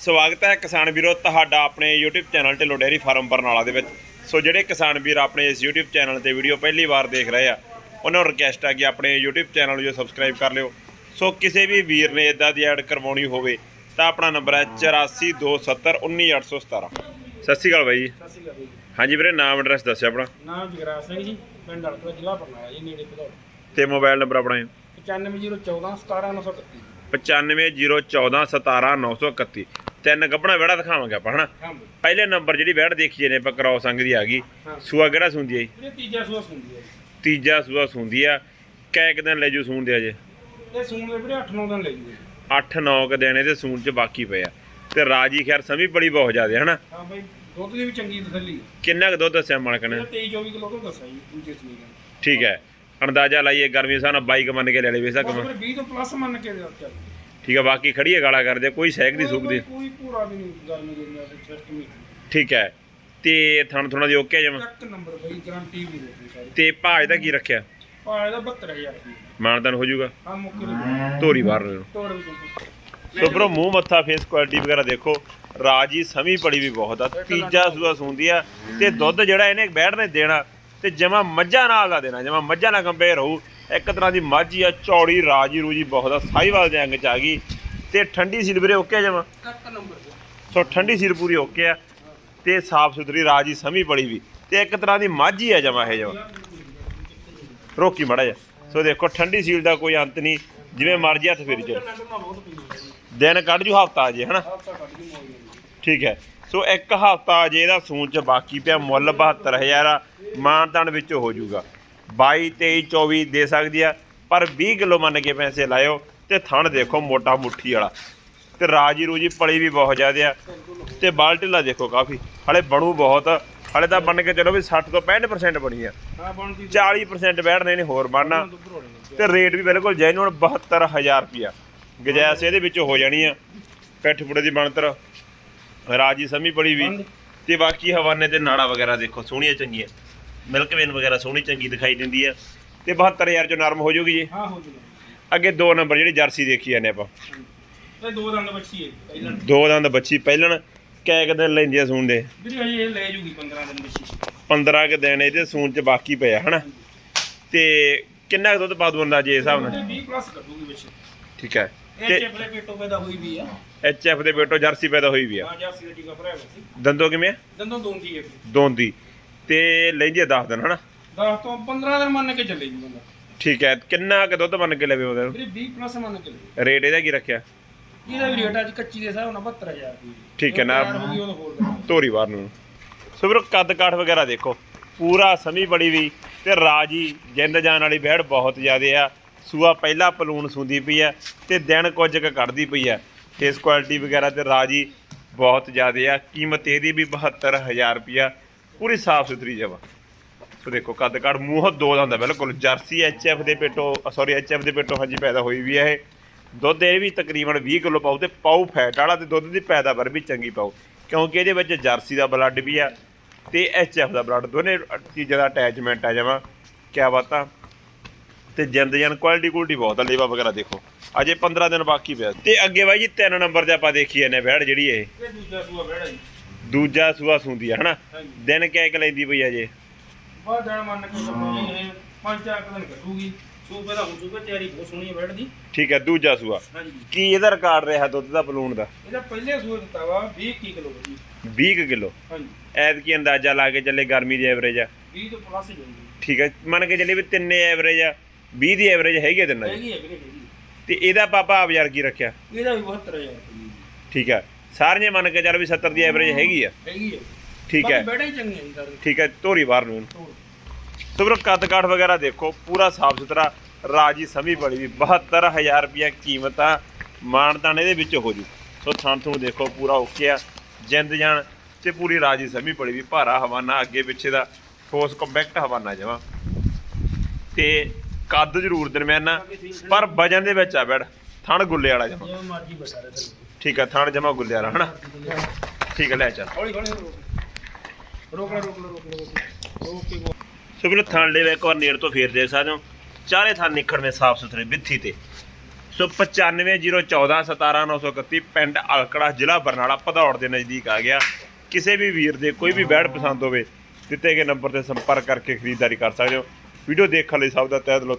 ਸਵਾਗਤ ਹੈ ਕਿਸਾਨ ਵੀਰੋ ਤੁਹਾਡਾ ਆਪਣੇ YouTube channel Dhillon dairy farm Barnala ਦੇ ਵਿੱਚ। ਸੋ ਜਿਹੜੇ ਕਿਸਾਨ ਵੀਰ ਆਪਣੇ ਇਸ YouTube ਚੈਨਲ ਤੇ ਵੀਡੀਓ ਪਹਿਲੀ ਵਾਰ ਦੇਖ ਰਹੇ ਆ ਉਹਨਾਂ ਨੂੰ ਰਿਕਵੈਸਟ ਹੈ ਕਿ ਆਪਣੇ YouTube ਚੈਨਲ ਨੂੰ ਜੋ ਸਬਸਕ੍ਰਾਈਬ ਕਰ ਲਿਓ। ਸੋ ਕਿਸੇ ਵੀ ਵੀਰ ਨੇ ਇਦਾਂ ਦੀ ਐਡ ਕਰਵਾਉਣੀ ਹੋਵੇ ਤਾਂ ਆਪਣਾ ਨੰਬਰ ਹੈ 8427191817 ਸਤਿ ਸ਼੍ਰੀ ਅਕਾਲ ਬਾਈ ਜੀ। ਸਤਿ ਸ਼੍ਰੀ ਅਕਾਲ ਜੀ। ਹਾਂਜੀ ਵੀਰੇ ਨਾਮ ਐਡਰੈਸ ਦੱਸਿਓ ਆਪਣਾ। ਨਾਮ ਜਗਰਾਜ ਸਿੰਘ ਜੀ ਪਿੰਡ ਅੜਕਲਾ ਜ਼ਿਲ੍ਹਾ ਬਰਨਾਲਾ ਜੀ ਨੇੜੇ ਭਦੌੜ। ਤੇ ਮੋਬਾਈਲ ਨੰਬਰ ਆਪਣਾ 95014 17931 9501417931 ਤਿੰਨ ਗੱਬਣਾ ਵਿਹੜਾ ਦਿਖਾਵਾਂਗੇ ਆਪਾਂ ਹਨਾ? ਪਹਿਲੇ ਨੰਬਰ ਜਿਹੜੀ ਵੈੜ ਦੇਖੀ ਨੇ ਆਪਾਂ ਕਰਾਉ ਸੰਗ ਦੀ ਆ ਗਈ। ਸੂਆ ਕਿਹੜਾ ਸੁੰਦੀ ਹੈ ਜੀ? ਤੀਜਾ ਸੂਆ ਸੁਣਦੀ ਹੈ ਤੀਜਾ ਸੂਆ ਸੁੰਦੀ ਆ। ਕੈ ਕੁ ਦਿਨ ਲੈ ਜੂ ਸੂਣ ਦੇ ਅਜੇ? ਜੀ। ਇਹ ਸੂਣ ਦੇ ਵੀਰੇ 8-9 ਦਿਨ ਲੈ ਜੂਗੇ। 8-9 ਕ ਦਿਨ ਇਹਦੇ ਸੂਣ ਚ ਬਾਕੀ ਪਏ ਆ। ਤੇ ਰਾਜੀ ਖੈਰ ਸਮੀ ਬੜੀ ਬਹੁਤ ਜ਼ਿਆਦਾ ਹਨਾ? ਹਾਂ ਬਈ ਦੁੱਧ ਦੀ ਵੀ ਚੰਗੀ ਤਸੱਲੀ ਕਿੰਨਾ ਕੁ ਦੁੱਧ ਦੱਸਿਆ ਮਾਲਕ ਨੇ? ਇਹ 23-24 ਕਿਲੋ ਤੋਂ ਦੱਸਿਆ ਜੀ ਦੂਜੇ ਠੀਕ ਹੈ। ਅੰਦਾਜ਼ਾ ਲਾਈਏ ਗਰਮੀ ਨਾਲ ਬਾਈਕ ਮੰਨ ਕੇ ਲੈ ਲਵੇ ਬਸ ਫਿਰ 20 ਤੋਂ ਪਲੱਸ ਮੰਨ ਕੇ ਚੱਲ ਠੀਕ ਹੈ ਬਾਕੀ ਖੜੀ ਹੈ ਗਾਲਾ ਕਰਦੇ ਕੋਈ ਸਹਿਕ ਦੀ ਸੁੱਕ ਦੀ ਕੋਈ ਪੂਰਾ ਵੀ ਨਹੀਂ ਗਰਮੀ ਦੇ ਨਾਲ ਸਿਸਟਮ ਹੀ ਠੀਕ ਹੈ ਤੇ ਥਣ ਥੁਣਾ ਦੀ ਓਕੇ ਜਮ? ਇੱਕ ਨੰਬਰ ਬਈ ਗਾਰੰਟੀ ਵੀ ਦੇ ਸਾਰੀ। ਤੇ ਭਾਜ ਦਾ ਕੀ ਰੱਖਿਆ? ਪਾ ਇਹਦਾ 72000 ਰੁਪਏ। ਮਾਨਤਨ ਹੋ ਜਾਊਗਾ। ਹਾਂ ਮੁੱਕੇ ਦੇ ਧੋਰੀ ਬਾਹਰ ਨੂੰ। ਤੋੜ ਵੀ ਸੋ ਬਰੋ ਮੂੰਹ ਮੱਥਾ ਫੇਸ ਕੁਆਲਿਟੀ ਵਗੈਰਾ ਦੇਖੋ। ਰਾਜੀ ਸਮੀ ਬੜੀ ਵੀ ਬਹੁਤ ਆ। ਤੀਜਾ ਸੂਆ ਸੁੰਦੀ ਆ। ਤੇ ਦੁੱਧ ਜਿਹੜਾ ਇਹਨੇ ਬੈਠ ਨੇ ਦੇਣਾ ਤੇ ਜਮਾ ਮੱਝਾਂ ਨਾਲ ਦਾ ਦੇਣਾ ਜਮਾ ਮੱਝਾਂ ਨਾਲ ਕੰਪੇਅਰ ਹੋਊ। ਇੱਕ ਤਰ੍ਹਾਂ ਦੀ ਮੱਝ ਆ ਚੌੜੀ ਰਾਜੀ ਰੂਜੀ ਬਹੁਤ ਆ ਸਾਈਵਾਲ ਦੇ ਅੰਗ ਚ ਆ ਗਈ। ਤੇ ਠੰਡੀ ਸਿਲਵਰੇ ਓਕੇ ਜਮਾ? ਸੋ ਠੰਡੀ ਸਿਰ ਪੂਰੀ ਓਕੇ ਆ ਤੇ ਸਾਫ਼ ਸੁਥਰੀ ਰਾਜੀ ਸਮੀ ਬੜੀ ਵੀ। ਤੇ ਇੱਕ ਤਰ੍ਹਾਂ ਦੀ ਮੱਝ ਆ ਜਮਾ ਇਹ ਜਮਾ। ਰੋਕੀ ਮੜਾ ਜਾ ਸੋ ਦੇਖੋ ਠੰਡੀ ਸੀਲ ਦਾ ਕੋਈ ਅੰਤ ਨਹੀਂ ਜਿਵੇਂ ਮਰਜ਼ੀ ਹੱਥ ਫੇਰੀ ਚੱਲ ਦਿਨ ਕੱਢ ਜੂ ਹਫਤਾ ਜੇ ਹਨਾ? ਠੀਕ ਹੈ। ਸੋ ਇੱਕ ਹਫਤਾ ਜੇ ਇਹਦਾ ਚ ਬਾਕੀ ਪਿਆ ਮੁੱਲ 72000 ਆ ਮਾਨਤਾਨ ਵਿੱਚ ਹੋ ਜਾਊਗਾ 22 23 24 ਦੇ ਸਕਦੀ ਆ ਪਰ 20 ਕਿਲੋ ਮੰਨ ਕੇ ਪੈਸੇ ਲਾਇਓ ਤੇ ਥਣ ਦੇਖੋ ਮੋਟਾ ਮੁੱਠੀ ਵਾਲਾ। ਤੇ ਰਾਜੀ ਰੂਜੀ ਪਲੀ ਵੀ ਬਹੁਤ ਜ਼ਿਆਦਾ ਆ ਤੇ ਬਾਲਟੀਲਾ ਦੇਖੋ ਕਾਫੀ। ਹਲੇ ਬਣੂ ਬਹੁਤ ਹਲੇ ਤਾਂ ਬਣ ਕੇ ਚਲੋ ਵੀ 60 ਤੋਂ 65% ਬਣੀ ਆ। ਹਾਂ ਬਣਦੀ 40% ਬੈਠਣੇ ਨੇ ਹੋਰ ਬਣਨਾ। ਤੇ ਰੇਟ ਵੀ ਬਿਲਕੁਲ ਜੈਨੂਨ 72000 ਰੁਪਿਆ ਗਜੈਸ ਇਹਦੇ ਵਿੱਚ ਹੋ ਜਾਣੀ ਆ ਪੈਠ ਫੁੜੇ ਦੀ ਬਣਤਰ। ਰਾਜੀ ਸਮੀ ਬੜੀ ਵੀ ਤੇ ਬਾਕੀ ਹਵਾਨੇ ਤੇ ਨਾੜਾ ਵਗੈਰਾ ਦੇਖੋ ਸੋਹਣੀਆਂ ਚੰਗੀਆਂ। ਮਿਲਕ ਵੇਨ ਵਗੈਰਾ ਸੋਹਣੀ ਚੰਗੀ ਦਿਖਾਈ ਦਿੰਦੀ ਆ। ਤੇ 72000 ਚੋਂ ਨਰਮ ਹੋ ਜਾਊਗੀ ਜੀ। ਹਾਂ ਹੋ ਜੂਗਾ। ਅੱਗੇ ਦੋ ਨੰਬਰ ਜਿਹੜੀ ਜਰਸੀ ਦੇਖੀ ਜਾਂਦੇ ਆਪਾਂ। ਇਹ ਦੋ ਦੰਦ ਬੱਚੀ ਹੈ ਪਹਿਲਾਂ ਦੋ ਦੰਦ ਬੱਚੀ ਪਹਿਲਣ ਕੈ ਕੁ ਦਿਨ ਲੈਂਦੀ ਆ ਸੂਣ ਦੇ। ਵੀਰੇ ਹਜੇ ਇਹ ਲੈ ਜੂਗੀ 15 ਦਿਨ ਬੱਚੀ 15 ਕੁ ਦਿਨ ਇਹਦੇ ਸੂਣ ਚ ਬਾਕੀ ਪਿਆ ਹਨਾ? ਤੇ ਕਿੰਨਾ ਕੁ ਦੁੱਧ ਪਾ ਦੂ ਅੰਦਾਜ਼ੇ ਹਿਸਾਬ ਨਾਲ? ਇਹ 20 ਪਲੱਸ ਕੱਢੂਗੀ ਵਿੱਚ। ਠੀਕ ਹੈ। ਤੇ ਚੇਪਲੇ ਪੇਟੋ ਪੈਦਾ ਹੋਈ ਵੀ ਆ। ਐਚ ਐਫ ਦੇ ਬੇਟੋ ਜਰਸੀ ਪੈਦਾ ਹੋਈ ਵੀ ਆ। ਹਾਂ ਜਰਸੀ ਦਾ ਟੀਕਾ ਭਰਿਆ ਹੋਇਆ ਸੀ। ਦੰਦੋ ਕਿਵੇਂ ਆ? ਦੰਦੋਂ ਦੋਂਦੀ ਹੈ। ਦੋਂਦੀ। ਤੇ ਲੈਂਦੀ ਆ 10 ਦਿਨ ਹਨਾ? 10 ਤੋਂ 15 ਦਿਨ ਮੰਨ ਕੇ ਚੱਲੇ ਜੀ ਬੰਦਾ। ਠੀਕ ਹੈ ਕਿੰਨਾ ਕੁ ਦੁੱਧ ਮੰਨ ਕੇ ਲਵੇ ਉਹਦੇ? ਵੀਰੇ 20 ਪਲੱਸ ਮੰਨ ਕੇ ਚੱਲੇ ਰੇਟ ਇਹਦਾ ਕੀ ਰੱਖਿਆ? ਇਹਦਾ ਵੀ ਰੇਟ ਅੱਜ ਕੱਚੀ ਦੇ ਹਿਸਾਬ ਨਾਲ 72000 ਰੁਪਏ ਠੀਕ ਹੈ ਨਾ। ਧੋਰੀ ਵਾਰ ਨੂੰ ਸੋ ਵੀਰੋ ਕੱਦ ਕਾਠ ਵਗੈਰਾ ਦੇਖੋ। ਪੂਰਾ ਸਮੀ ਬੜੀ ਵੀ ਤੇ ਰਾਜੀ ਜਿੰਦ ਜਾਨ ਵਾਲੀ ਬਹਿੜ ਬਹੁਤ ਜ਼ਿਆਦੇ ਆ। ਸੂਆ ਪਹਿਲਾ ਪਲੂਣ ਸੁੰਦੀ ਪਈ ਆ ਤੇ ਦਿਨ ਕੁਝ ਕੁ ਕੱਢਦੀ ਪਈ ਆ। ਫੇਸ ਕੁਆਲਿਟੀ ਵਗੈਰਾ ਤੇ ਰਾਜੀ ਬਹੁਤ ਜ਼ਿਆਦੇ ਆ। ਕੀਮਤ ਇਹਦੀ ਵੀ 72000 ਰੁਪਿਆ ਪੂਰੀ ਸਾਫ਼ ਸੁਥਰੀ ਜਵਾ ਸੋ ਦੇਖੋ, ਕੱਦ ਕਾਠ, ਮੂੰਹ ਦੋ ਦਾ ਹੁੰਦਾ ਬਿਲਕੁਲ। ਜਰਸੀ ਐਚਐਫ ਦੇ ਪੇਟੋ ਸੌਰੀ ਐਚਐਫ ਦੇ ਪੇਟੋ ਹਾਂਜੀ ਪੈਦਾ ਹੋਈ ਵੀ ਹੈ ਇਹ। ਦੁੱਧ ਇਹ ਵੀ ਤਕਰੀਬਨ 20 ਕਿਲੋ ਪਾਉ ਤੇ ਪਾਉ ਫੈਟ ਵਾਲਾ ਤੇ ਦੁੱਧ ਦੀ ਪੈਦਾਵਾਰ ਵੀ ਚੰਗੀ ਪਾਉ ਕਿਉਂਕਿ ਇਹਦੇ ਵਿੱਚ ਜਰਸੀ ਦਾ ਬਲੱਡ ਵੀ ਆ ਤੇ ਐਚਐਫ ਦਾ ਬਲੱਡ ਦੋਨੇ ਚੀਜ਼ਾਂ ਦਾ ਅਟੈਚਮੈਂਟ ਆ ਜਾਵਾ ਕਿਆ ਬਾਤਾਂ ਤੇ ਜਿੰਦ ਜਨ ਕੁਆਲਿਟੀ ਕੁਆਲਿਟੀ ਬਹੁਤ ਆ, ਲੇਵਾ ਵਗੈਰਾ ਦੇਖੋ। ਅਜੇ 15 ਦਿਨ ਬਾਕੀ ਪਿਆ। ਤੇ ਅੱਗੇ ਬਾਈ ਜੀ, ਤਿੰਨ ਨੰਬਰ ਤੇ ਆਪਾਂ ਦੇਖੀ ਜਾਂਦੇ ਬੈੜ ਜਿਹੜੀ ਇਹ। ਇਹ ਦੂਜਾ ਸੂਆ ਬਹਿੜਾ ਜੀ। ਦੂਜਾ ਸੂਆ ਸੁੰਦੀ ਆ ਹਨਾ? ਹਾਂਜੀ। ਦਿਨ ਕਿਆ ਕੁ ਲੈਂਦੀ ਪਈ ਅਜੇ? ਬਾਅਦ ਦਿਨ ਮੰਨ ਕੇ ਚੱਲੋ। ਜੀ ਇਹ ਪੰਜ ਚਾਰ ਕੁ ਦਿਨ ਕੱਢੂਗੀ। ਸੂਪੇ ਦਾ ਹੁਣ ਸੂਪੇ ਤਿਆਰੀ ਬਹੁਤ ਸੋਹਣੀ ਹੈ ਬੈਠ ਦੀ। ਠੀਕ ਹੈ ਦੂਜਾ ਸੂਆ। ਹਾਂਜੀ। ਕੀ ਇਹਦਾ ਰਿਕਾਰਡ ਰਿਹਾ ਦੁੱਧ ਦਾ ਬਲੂਨ ਦਾ? ਇਹਦਾ ਪਹਿਲੇ ਸੂਏ ਦਿੱਤਾ ਵਾ 20 ਕੀ ਕਿਲੋ ਜੀ। 20 ਕਿਲੋ? ਹਾਂਜੀ। ਐਤਕੀ ਅੰਦਾਜ਼ਾ ਲਾ ਕੇ ਚੱਲੇ ਗਰਮੀ ਦੀ ਐਵਰੇਜ ਆ। 20 ਤੋਂ ਪਲੱਸ ਹੀ ਜਾਊਗੀ ਠੀਕ ਹੈ ਮੰਨ ਕੇ ਚੱਲੇ ਵੀ ਤਿੰਨੇ ਐਵਰੇਜ ਆ 20 ਦੀ ਐਵਰੇਜ ਹੈਗੀ ਆ ਤਿੰਨਾਂ ਦੀ? ਹੈਗੀ ਹੈ ਵੀਰੇ ਹੈਗੀ ਤੇ ਇਹਦਾ ਪਾਪਾ ਆਪ ਯਾਰ ਕੀ ਰੱਖਿਆ? ਇਹਦਾ ਵੀ 72000 ਰੁਪਏ। ਠੀਕ ਹੈ ਸਾਰੀਆਂ ਮੰਨ ਕੇ ਚੱਲ ਵੀ 70 ਦੀ ਐਵਰੇਜ ਹੈਗੀ ਆ। ਹੈਗੀ ਹੈ ਠੀਕ ਹੈ। ਬੈਠਾ ਚੰਗੀ ਠੀਕ ਹੈ ਧੋਰੀ ਬਾਹਰ ਨੂੰ। ਸੋ ਵੀਰੋ ਕੱਦ ਕਾਠ ਵਗੈਰਾ ਦੇਖੋ ਪੂਰਾ ਸਾਫ਼ ਸੁਥਰਾ ਰਾਜੀ ਸਮੀ ਬੜੀ ਵੀ 72000 ਰੁਪਿਆ ਕੀਮਤ ਆ ਮਾਨਤਾਨ ਇਹਦੇ ਵਿੱਚ ਹੋ ਜੂ। ਸੋ ਥਾਂ ਥੂ ਦੇਖੋ ਪੂਰਾ ਓਕੇ ਆ। ਜਿੰਦ ਜਾਨ ਤੇ ਪੂਰੀ ਰਾਜੀ ਸਮੀ ਬੜੀ ਵੀ ਭਾਰਾ ਹਵਾਨਾ ਅੱਗੇ ਪਿੱਛੇ ਦਾ ਠੋਸ ਕੰਪੈਕਟ ਹਵਾਨਾ ਜਮਾ। ਤੇ ਕੱਦ ਜ਼ਰੂਰ ਦਰਮਿਆਨਾ ਪਰ ਵਜਨ ਦੇ ਵਿੱਚ ਆ ਬੈੜ ਥਣ ਗੁੱਲੇ ਵਾਲਾ ਜਮਾ। ਜਿਵੇਂ ਮਰਜ਼ੀ ਬਸਾ ਰਹੇ ਠੀਕ ਆ ਥਣ ਜਮਾ ਗੁੱਲੇ ਵਾਲਾ ਹਨਾ? ਠੀਕ ਆ ਲੈ ਚੱਲ। ਹੌਲੀ ਹੌਲੀ ਰੋਕ ਰੋਕ ਲੈ ਰੋਕ ਲੈ ਰੋਕ ਲੈ। ਓਕੇ ਸੋ ਵੀਰੋ ਥਣ ਦੇ ਇੱਕ ਵਾਰ ਨੇੜ ਤੋਂ ਫੇਰ ਦੇਖ ਸਕਦੇ ਹੋ। ਚਾਰੇ ਥਾਂ ਨਿਖੜਵੇਂ ਸਾਫ਼ ਸੁਥਰੇ ਵਿੱਥੀ ਤੇ। ਸੋ 9501417931 ਪਿੰਡ ਅਲਕੜਾ ਜ਼ਿਲ੍ਹਾ ਬਰਨਾਲਾ ਭਦੌੜ ਦੇ ਨਜ਼ਦੀਕ ਆ ਗਿਆ। ਕਿਸੇ ਵੀ ਵੀਰ ਦੇ ਕੋਈ ਵੀ ਬੈੜ ਪਸੰਦ ਹੋਵੇ ਦਿੱਤੇ ਗਏ ਨੰਬਰ ਤੇ ਸੰਪਰਕ ਕਰਕੇ ਖਰੀਦਦਾਰੀ ਕਰ ਸਕਦੇ ਹੋ। ਵੀਡੀਓ ਦੇਖਣ ਲਈ ਸਭ ਦਾ ਤਹਿ ਦਿਲੋਂ